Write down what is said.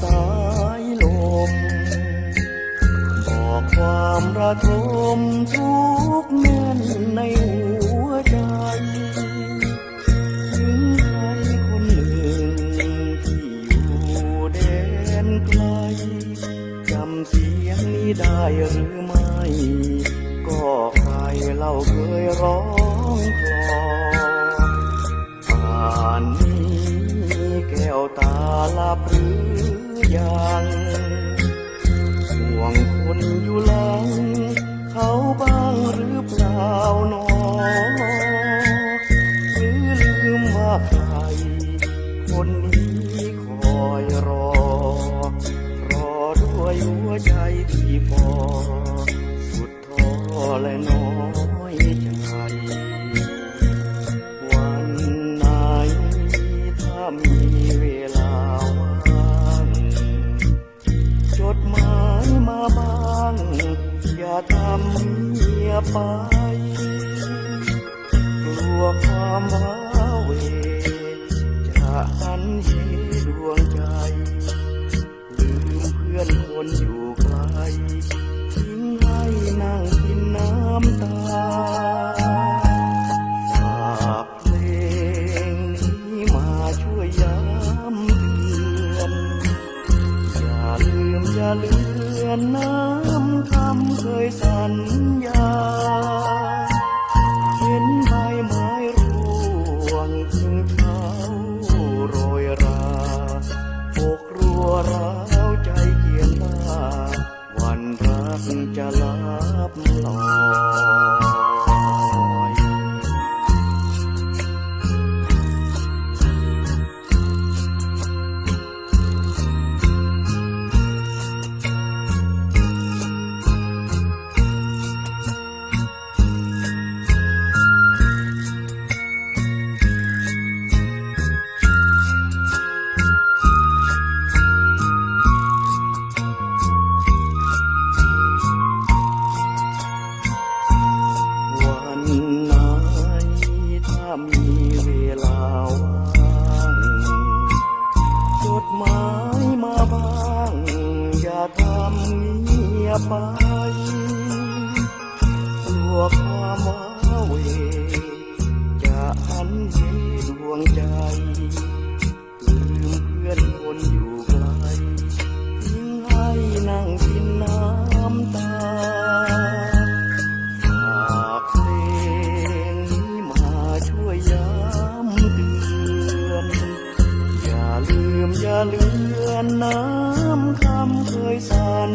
สายลม บอกความระทมทุกแน่นในหัวใจ ถึงใครคนหนึ่งที่อยู่แดนไกล จำเสียงนี้ได้หรือไม่ ก็ใครเราเคยร้องคลอ นอยู่หลังเขาบ้างหรือเปล่าหนอหรือลืมว่าใคร คนนี้คอยรอ รอด้วยหัวใจที่ฟอสุดท้อและนอ เมียไป กลัวความรัก เคยสัญญา เห็นใบไม้ร่วงถึงเท้าโรยราอกรัวร้าวใจเกียนตาวันรักจะลับลอย ไปกลัวความว้าเวจะหันเหดวงใจลืมเพื่อนคนอยู่ไกลทิ้งให้นั่งกินน้ำตาฝากเพลงนี้มาช่วยย้ำเตือนอย่าลืมอย่าเลือนน้ำคำเคยสัญ